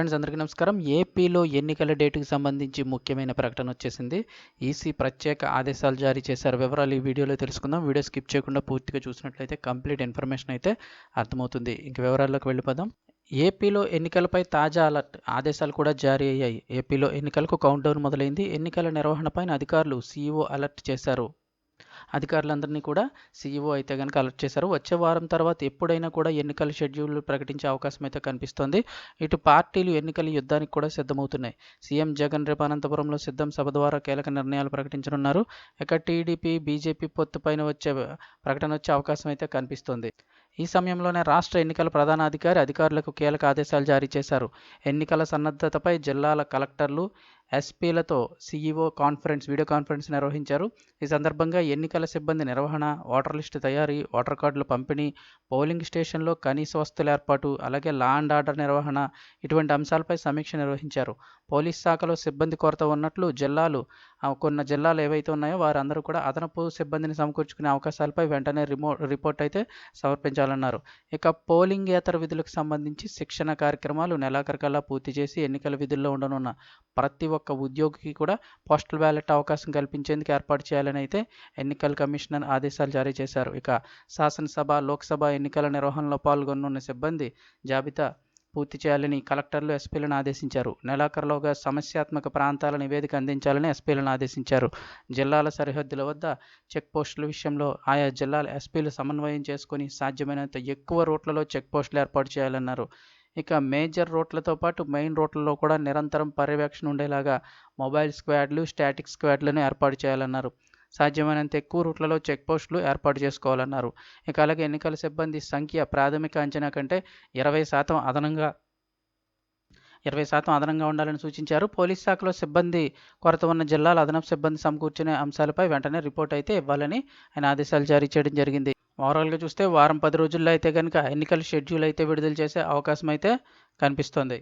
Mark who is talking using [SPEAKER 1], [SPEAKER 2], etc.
[SPEAKER 1] Friends అందరికీ నమస్కారం. ఏపీలో ఎన్నికల డేటుకు సంబంధించి ముఖ్యమైన ప్రకటన వచ్చేసింది. ఈసీ ప్రత్యేక ఆదేశాలు జారీ చేశారు. వివరాలు ఈ వీడియోలో తెలుసుకుందాం. వీడియో స్కిప్ చేయకుండా పూర్తిగా చూసినట్లయితే కంప్లీట్ ఇన్ఫర్మేషన్ అయితే అర్థమవుతుంది. ఇంక వివరాల్లోకి వెళ్ళిపోదాం. ఏపీలో ఎన్నికలపై తాజా అలర్ట్ ఆదేశాలు కూడా జారీ అయ్యాయి. ఏపీలో ఎన్నికలకు కౌంట్డౌన్ మొదలైంది. ఎన్నికల నిర్వహణపైన అధికారులు సీఈఓ అలర్ట్ చేశారు. అధికారులందరినీ కూడా సీఈఓ అయితే కనుక అలర్ట్ చేశారు. వచ్చే వారం తర్వాత ఎప్పుడైనా కూడా ఎన్నికల షెడ్యూల్ ప్రకటించే అవకాశం అయితే కనిపిస్తోంది. ఇటు పార్టీలు ఎన్నికల యుద్ధానికి కూడా సిద్ధమవుతున్నాయి. సీఎం జగన్ రేపు అనంతపురంలో సిద్ధం సభ ద్వారా కీలక నిర్ణయాలు ప్రకటించనున్నారు. ఇక టీడీపీ బీజేపీ పొత్తు పైన వచ్చే ప్రకటన వచ్చే అవకాశం అయితే కనిపిస్తోంది. ఈ సమయంలోనే రాష్ట్ర ఎన్నికల ప్రధానాధికారి అధికారులకు కీలక ఆదేశాలు జారీ చేశారు. ఎన్నికల సన్నద్ధతపై జిల్లాల కలెక్టర్లు ఎస్పీలతో సీఈఓ కాన్ఫరెన్స్ వీడియో కాన్ఫరెన్స్ నిర్వహించారు. ఈ సందర్భంగా ఎన్నికల సిబ్బంది నిర్వహణ ఓటర్ లిస్టు తయారీ ఓటర్ కార్డుల పంపిణీ పోలింగ్ స్టేషన్లో కనీస వస్తువుల ఏర్పాటు అలాగే లా అండ్ ఆర్డర్ నిర్వహణ ఇటువంటి అంశాలపై సమీక్ష నిర్వహించారు. పోలీస్ శాఖలో సిబ్బంది కొరత ఉన్నట్లు జిల్లాలు కొన్ని జిల్లాలు ఏవైతే ఉన్నాయో వారందరూ కూడా అదనపు సిబ్బందిని సమకూర్చుకునే అవకాశాలపై వెంటనే రిమో రిపోర్ట్ అయితే సమర్పించాలన్నారు. ఇక పోలింగ్ ఏతర విధులకు సంబంధించి శిక్షణ కార్యక్రమాలు నెలాఖరికల్లా పూర్తి చేసి ఎన్నికల విధుల్లో ఉండనున్న ప్రతి ఒక్క ఉద్యోగికి కూడా పోస్టల్ బ్యాలెట్ అవకాశం కల్పించేందుకు ఏర్పాటు చేయాలని అయితే ఎన్నికల కమిషనర్ ఆదేశాలు జారీ చేశారు. ఇక శాసనసభ లోక్సభ ఎన్నికల నిర్వహణలో పాల్గొనున్న సిబ్బంది జాబితా పూర్తి చేయాలని కలెక్టర్లు ఎస్పీలను ఆదేశించారు. నెలాఖరులోగా సమస్యాత్మక ప్రాంతాల నివేదిక అందించాలని ఎస్పీలను ఆదేశించారు. జిల్లాల సరిహద్దుల వద్ద చెక్ పోస్టుల విషయంలో ఆయా జిల్లాల ఎస్పీలు సమన్వయం చేసుకుని సాధ్యమైనంత ఎక్కువ రూట్లలో చెక్పోస్టులు ఏర్పాటు చేయాలన్నారు. ఇక మేజర్ రోడ్లతో పాటు మెయిన్ రోడ్లలో కూడా నిరంతరం పర్యవేక్షణ ఉండేలాగా మొబైల్ స్క్వాడ్లు స్టాటిక్ స్క్వాడ్లను ఏర్పాటు చేయాలన్నారు. సాధ్యమైనంత ఎక్కువ రూట్లలో చెక్ పోస్టులు ఏర్పాటు చేసుకోవాలన్నారు. ఇక అలాగే ఎన్నికల సిబ్బంది సంఖ్య ప్రాథమిక అంచనా కంటే ఇరవై శాతం అదనంగా ఇరవై శాతం అదనంగా ఉండాలని సూచించారు. పోలీస్ శాఖలో సిబ్బంది కొరత ఉన్న జిల్లాల అదనపు సిబ్బంది సమకూర్చునే అంశాలపై వెంటనే రిపోర్ట్ అయితే ఇవ్వాలని ఆయన ఆదేశాలు జారీ చేయడం జరిగింది. ఓవరాల్గా చూస్తే వారం పది రోజుల్లో అయితే కనుక ఎన్నికల షెడ్యూల్ అయితే విడుదల చేసే అవకాశం అయితే కనిపిస్తోంది.